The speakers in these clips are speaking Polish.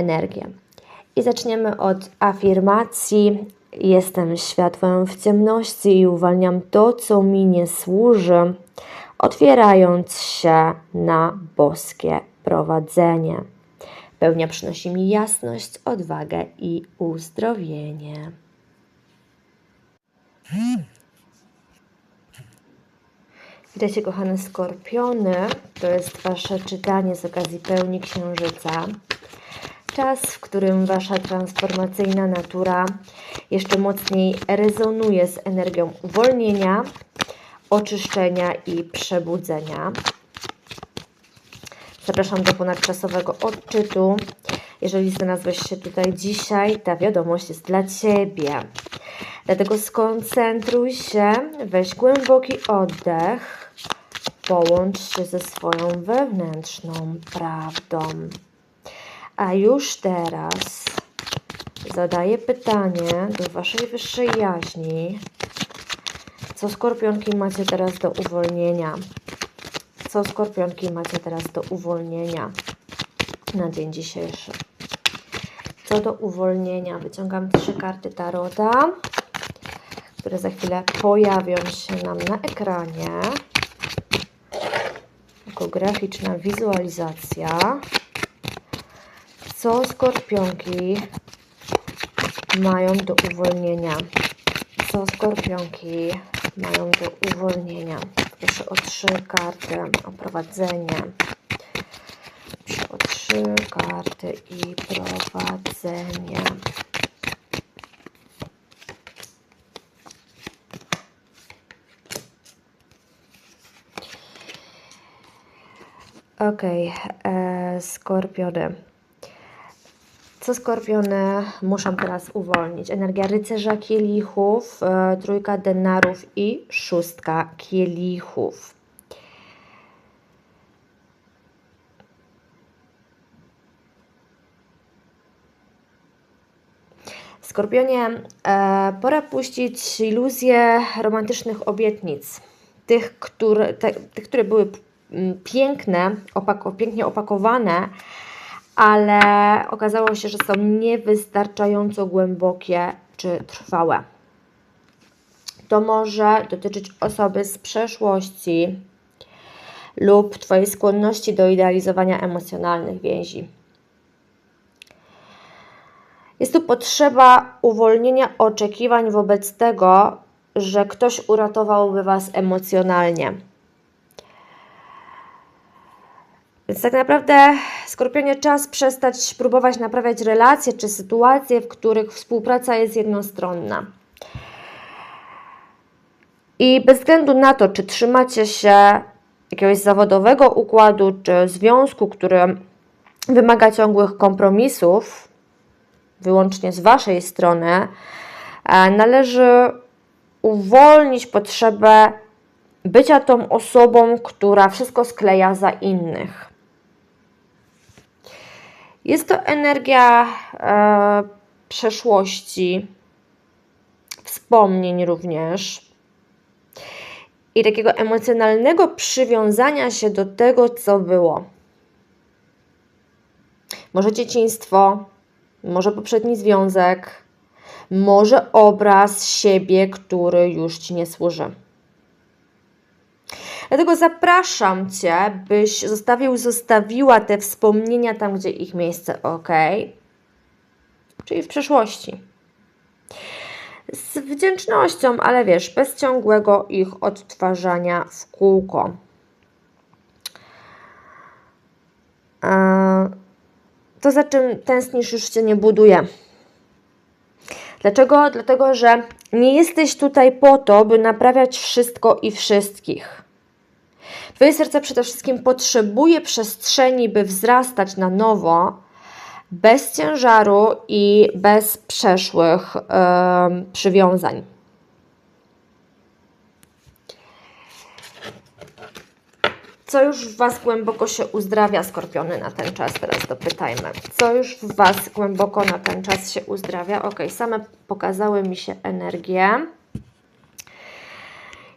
energię. I zaczniemy od afirmacji. Jestem światłem w ciemności i uwalniam to, co mi nie służy, otwierając się na boskie prowadzenie. Pełnia przynosi mi jasność, odwagę i uzdrowienie. Witajcie kochane skorpiony. To jest Wasze czytanie z okazji pełni księżyca. Czas, w którym Wasza transformacyjna natura jeszcze mocniej rezonuje z energią uwolnienia, oczyszczenia i przebudzenia. Zapraszam do ponadczasowego odczytu. Jeżeli znalazłeś się tutaj dzisiaj, ta wiadomość jest dla Ciebie. Dlatego skoncentruj się, weź głęboki oddech, połącz się ze swoją wewnętrzną prawdą. A już teraz zadaję pytanie do Waszej wyższej jaźni. Co skorpionki macie teraz do uwolnienia? Co skorpionki macie teraz do uwolnienia na dzień dzisiejszy? Co do uwolnienia? Wyciągam trzy karty Tarota, które za chwilę pojawią się nam na ekranie. Jako graficzna wizualizacja. Co skorpionki mają do uwolnienia? Co skorpionki mają do uwolnienia? Proszę o trzy karty, o prowadzenie. Proszę o trzy karty i prowadzenie. Ok, e, skorpiony. Co skorpiony muszą teraz uwolnić? Energia rycerza kielichów, e, trójka denarów i szóstka kielichów. Skorpionie, e, pora puścić iluzje romantycznych obietnic. Tych, które, te, które były piękne, opako, pięknie opakowane, ale okazało się, że są niewystarczająco głębokie czy trwałe. To może dotyczyć osoby z przeszłości lub Twojej skłonności do idealizowania emocjonalnych więzi. Jest tu potrzeba uwolnienia oczekiwań wobec tego, że ktoś uratowałby Was emocjonalnie. Więc tak naprawdę, Skorpionie, czas przestać próbować naprawiać relacje czy sytuacje, w których współpraca jest jednostronna. I bez względu na to, czy trzymacie się jakiegoś zawodowego układu, czy związku, który wymaga ciągłych kompromisów, wyłącznie z Waszej strony, e, należy uwolnić potrzebę bycia tą osobą, która wszystko skleja za innych. Jest to energia e, przeszłości, wspomnień również i takiego emocjonalnego przywiązania się do tego, co było. Może dzieciństwo, może poprzedni związek, może obraz siebie, który już Ci nie służy. Dlatego zapraszam Cię, byś zostawił, zostawiła te wspomnienia tam, gdzie ich miejsce ok, czyli w przeszłości. Z wdzięcznością, ale wiesz, bez ciągłego ich odtwarzania w kółko. To, za czym tęsknisz, już Cię nie buduje. Dlaczego? Dlatego, że nie jesteś tutaj po to, by naprawiać wszystko i wszystkich. Twoje serce przede wszystkim potrzebuje przestrzeni, by wzrastać na nowo, bez ciężaru i bez przeszłych yy, przywiązań. Co już w Was głęboko się uzdrawia, skorpiony, na ten czas? Teraz dopytajmy. Co już w Was głęboko na ten czas się uzdrawia? Ok, same pokazały mi się energie.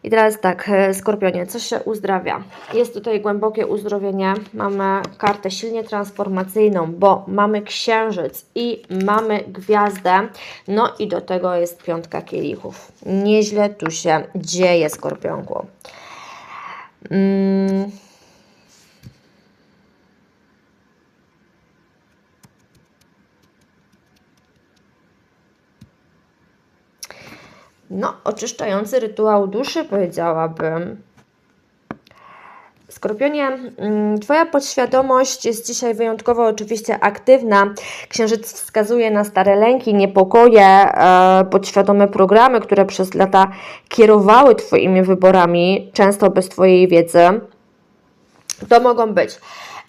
I teraz tak, e, Skorpionie, co się uzdrawia? Jest tutaj głębokie uzdrowienie. Mamy kartę silnie transformacyjną, bo mamy księżyc i mamy gwiazdę. No i do tego jest piątka kielichów. Nieźle tu się dzieje, Skorpionku. Mm. No, oczyszczający rytuał duszy, powiedziałabym. Skorpionie, mm, Twoja podświadomość jest dzisiaj wyjątkowo oczywiście aktywna. Księżyc wskazuje na stare lęki, niepokoje, e, podświadome programy, które przez lata kierowały Twoimi wyborami, często bez Twojej wiedzy. To mogą być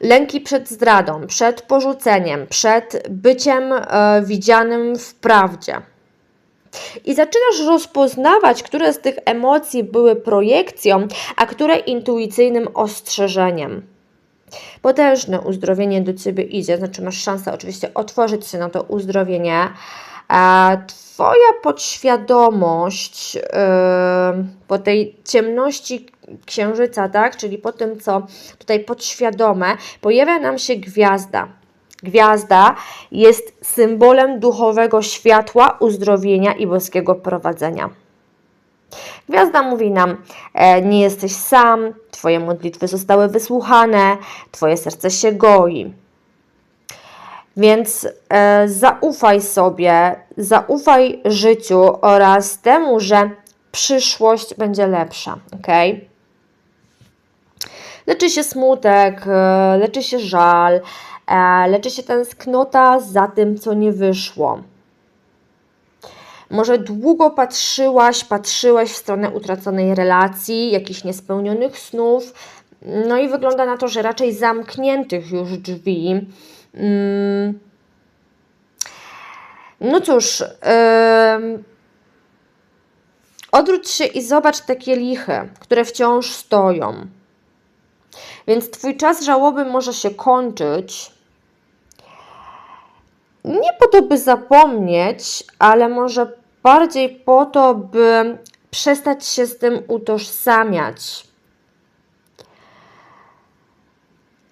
lęki przed zdradą, przed porzuceniem, przed byciem e, widzianym w prawdzie. I zaczynasz rozpoznawać, które z tych emocji były projekcją, a które intuicyjnym ostrzeżeniem. Potężne uzdrowienie do ciebie idzie, znaczy masz szansę oczywiście otworzyć się na to uzdrowienie. Twoja podświadomość yy, po tej ciemności księżyca, tak, czyli po tym, co tutaj podświadome, pojawia nam się gwiazda. Gwiazda jest symbolem duchowego światła, uzdrowienia i boskiego prowadzenia. Gwiazda mówi nam: e, Nie jesteś sam, Twoje modlitwy zostały wysłuchane, Twoje serce się goi. Więc e, zaufaj sobie, zaufaj życiu oraz temu, że przyszłość będzie lepsza. ok? Leczy się smutek, e, leczy się żal, leczy się tęsknota za tym, co nie wyszło. Może długo patrzyłaś, patrzyłeś w stronę utraconej relacji, jakichś niespełnionych snów, no i wygląda na to, że raczej zamkniętych już drzwi. Mm. No cóż, yy... odwróć się i zobacz te kielichy, które wciąż stoją. Więc Twój czas żałoby może się kończyć, nie po to, by zapomnieć, ale może bardziej po to, by przestać się z tym utożsamiać.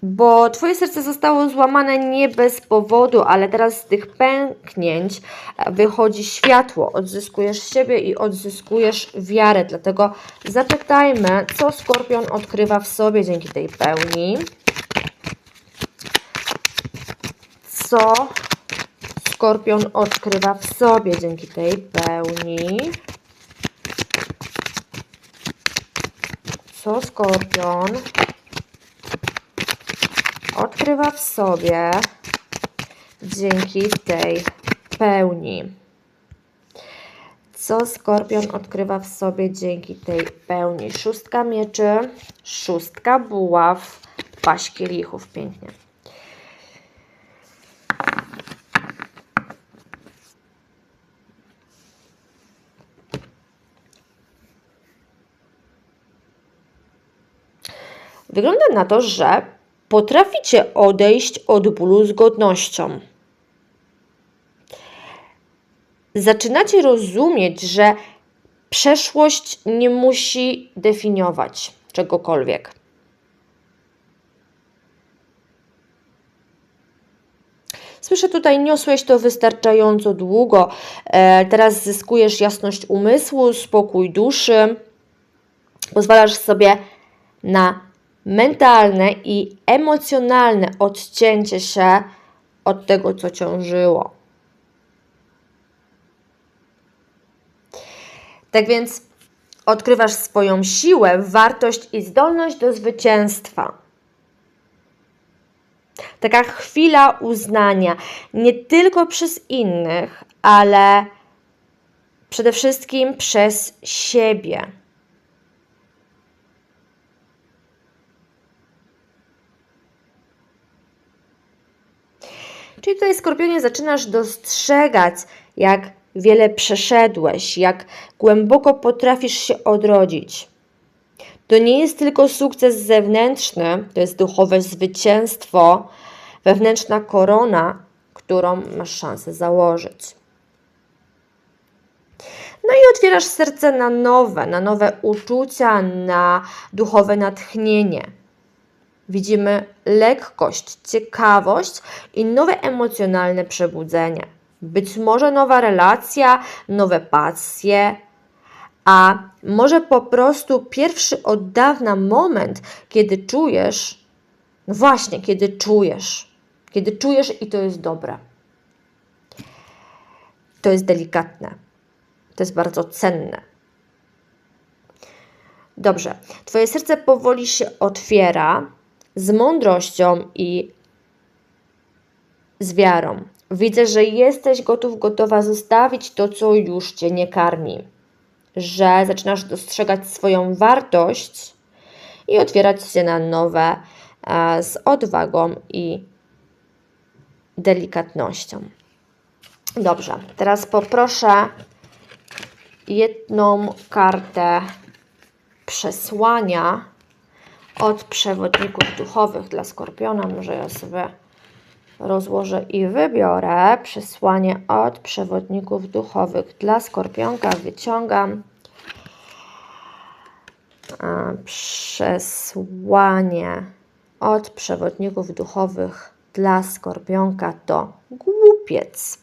Bo Twoje serce zostało złamane nie bez powodu, ale teraz z tych pęknięć wychodzi światło. Odzyskujesz siebie i odzyskujesz wiarę. Dlatego zapytajmy, co skorpion odkrywa w sobie dzięki tej pełni. Co Skorpion odkrywa w sobie dzięki tej pełni. Co Skorpion odkrywa w sobie dzięki tej pełni? Co Skorpion odkrywa w sobie dzięki tej pełni? Szóstka mieczy, szóstka buław, paść kielichów. Pięknie. Wygląda na to, że potraficie odejść od bólu z godnością. Zaczynacie rozumieć, że przeszłość nie musi definiować czegokolwiek. Słyszę tutaj, niosłeś to wystarczająco długo. E, teraz zyskujesz jasność umysłu, spokój duszy. Pozwalasz sobie na mentalne i emocjonalne odcięcie się od tego, co ciążyło. Tak więc odkrywasz swoją siłę, wartość i zdolność do zwycięstwa. Taka chwila uznania nie tylko przez innych, ale przede wszystkim przez siebie. Czyli tutaj, Skorpionie, zaczynasz dostrzegać, jak wiele przeszedłeś, jak głęboko potrafisz się odrodzić. To nie jest tylko sukces zewnętrzny, to jest duchowe zwycięstwo, wewnętrzna korona, którą masz szansę założyć. No i otwierasz serce na nowe, na nowe uczucia, na duchowe natchnienie. Widzimy lekkość, ciekawość i nowe emocjonalne przebudzenie. Być może nowa relacja, nowe pasje, a może po prostu pierwszy od dawna moment, kiedy czujesz, no właśnie, kiedy czujesz, kiedy czujesz i to jest dobre. To jest delikatne. To jest bardzo cenne. Dobrze, Twoje serce powoli się otwiera z mądrością i z wiarą. Widzę, że jesteś gotów, gotowa zostawić to, co już Cię nie karmi. Że zaczynasz dostrzegać swoją wartość i otwierać się na nowe z odwagą i delikatnością. Dobrze, teraz poproszę jedną kartę przesłania od przewodników duchowych dla Skorpiona. Może ja sobie rozłożę i wybiorę przesłanie od przewodników duchowych dla Skorpionka. Wyciągam przesłanie od przewodników duchowych dla Skorpionka to głupiec.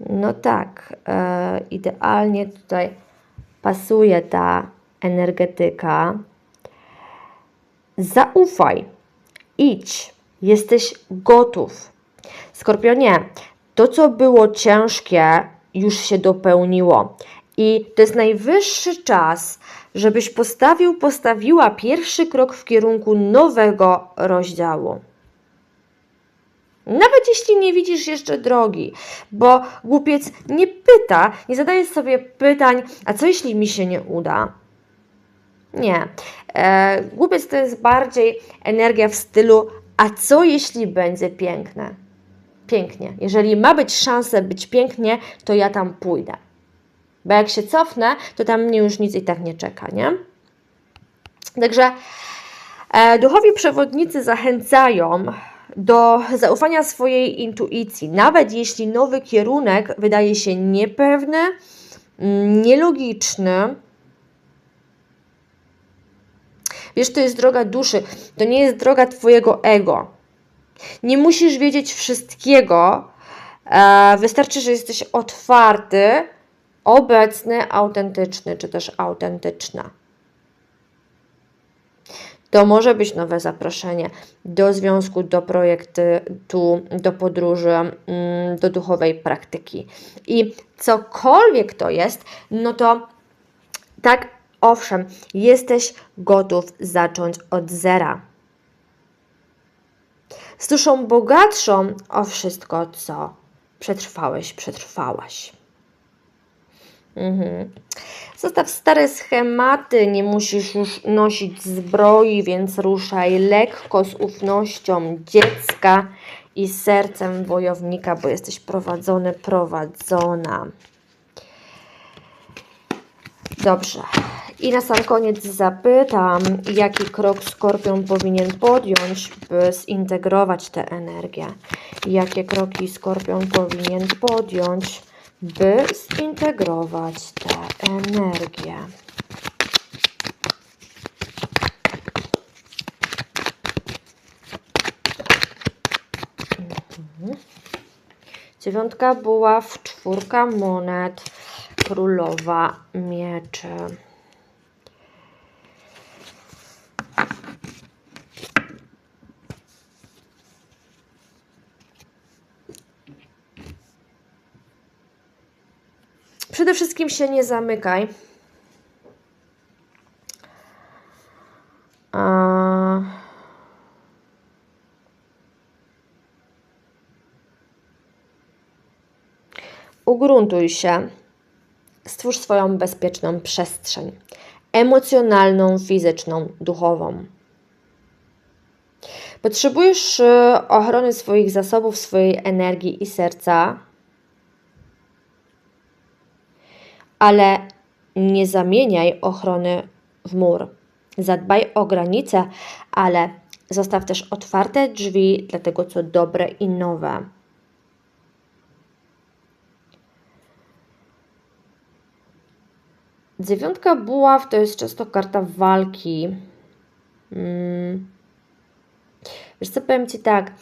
No tak, e, idealnie tutaj pasuje ta energetyka. Zaufaj, idź, jesteś gotów. Skorpionie, to co było ciężkie, już się dopełniło. I to jest najwyższy czas, żebyś postawił, postawiła pierwszy krok w kierunku nowego rozdziału. Nawet jeśli nie widzisz jeszcze drogi, bo głupiec nie pyta, nie zadaje sobie pytań, a co jeśli mi się nie uda? Nie. E, głupiec to jest bardziej energia w stylu, a co jeśli będzie piękne? Pięknie. Jeżeli ma być szansa być pięknie, to ja tam pójdę. Bo jak się cofnę, to tam mnie już nic i tak nie czeka, nie? Także e, duchowi przewodnicy zachęcają do zaufania swojej intuicji, nawet jeśli nowy kierunek wydaje się niepewny, mm, nielogiczny. Wiesz, to jest droga duszy, to nie jest droga Twojego ego. Nie musisz wiedzieć wszystkiego, e, wystarczy, że jesteś otwarty, obecny, autentyczny, czy też autentyczna. To może być nowe zaproszenie do związku, do projektu, do podróży, mm, do duchowej praktyki. I cokolwiek to jest, no to tak, owszem, jesteś gotów zacząć od zera. Z duszą bogatszą o wszystko, co przetrwałeś, przetrwałaś. Mhm. Zostaw stare schematy, nie musisz już nosić zbroi, więc ruszaj lekko z ufnością dziecka i sercem wojownika, bo jesteś prowadzony, prowadzona. Dobrze. I na sam koniec zapytam, jaki krok Skorpion powinien podjąć, by zintegrować tę energię. Jakie kroki Skorpion powinien podjąć, by zintegrować tę energię. Mhm. Dziewiątka buław, czwórka monet, królowa mieczy. Przede wszystkim się nie zamykaj. A... Ugruntuj się. Stwórz swoją bezpieczną przestrzeń emocjonalną, fizyczną, duchową. Potrzebujesz y, ochrony swoich zasobów, swojej energii i serca, ale nie zamieniaj ochrony w mur. Zadbaj o granice, ale zostaw też otwarte drzwi dla tego, co dobre i nowe. Dziewiątka buław to jest często karta walki. Mm. Wiesz co, powiem Ci tak.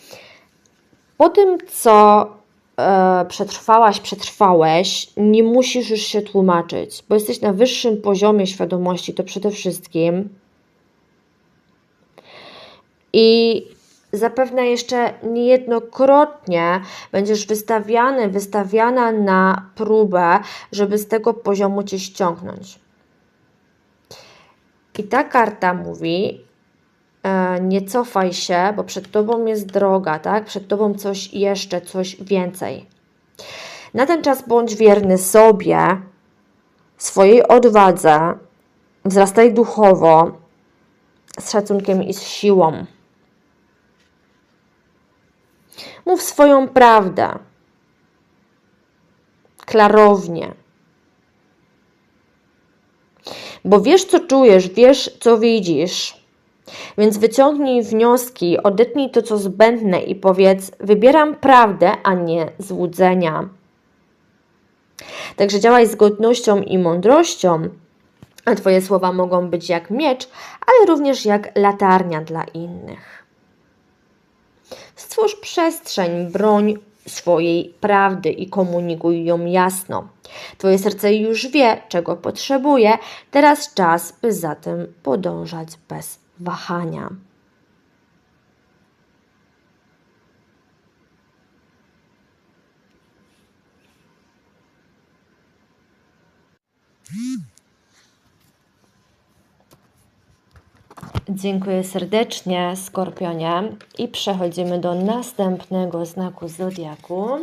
Po tym, co e, przetrwałaś, przetrwałeś, nie musisz już się tłumaczyć, bo jesteś na wyższym poziomie świadomości, to przede wszystkim. I zapewne jeszcze niejednokrotnie będziesz wystawiany, wystawiana na próbę, żeby z tego poziomu cię ściągnąć. I ta karta mówi, nie cofaj się, bo przed tobą jest droga, tak? Przed tobą coś jeszcze, coś więcej. Na ten czas bądź wierny sobie, swojej odwadze, wzrastaj duchowo, z szacunkiem i z siłą. Mów swoją prawdę. Klarownie. Bo wiesz, co czujesz, wiesz, co widzisz. Więc wyciągnij wnioski, odetnij to, co zbędne i powiedz: Wybieram prawdę, a nie złudzenia. Także działaj z godnością i mądrością, a Twoje słowa mogą być jak miecz, ale również jak latarnia dla innych. Stwórz przestrzeń, broń swojej prawdy i komunikuj ją jasno. Twoje serce już wie, czego potrzebuje, teraz czas, by za tym podążać bez wahania. Dziękuję serdecznie, Skorpionie. I przechodzimy do następnego znaku zodiaku.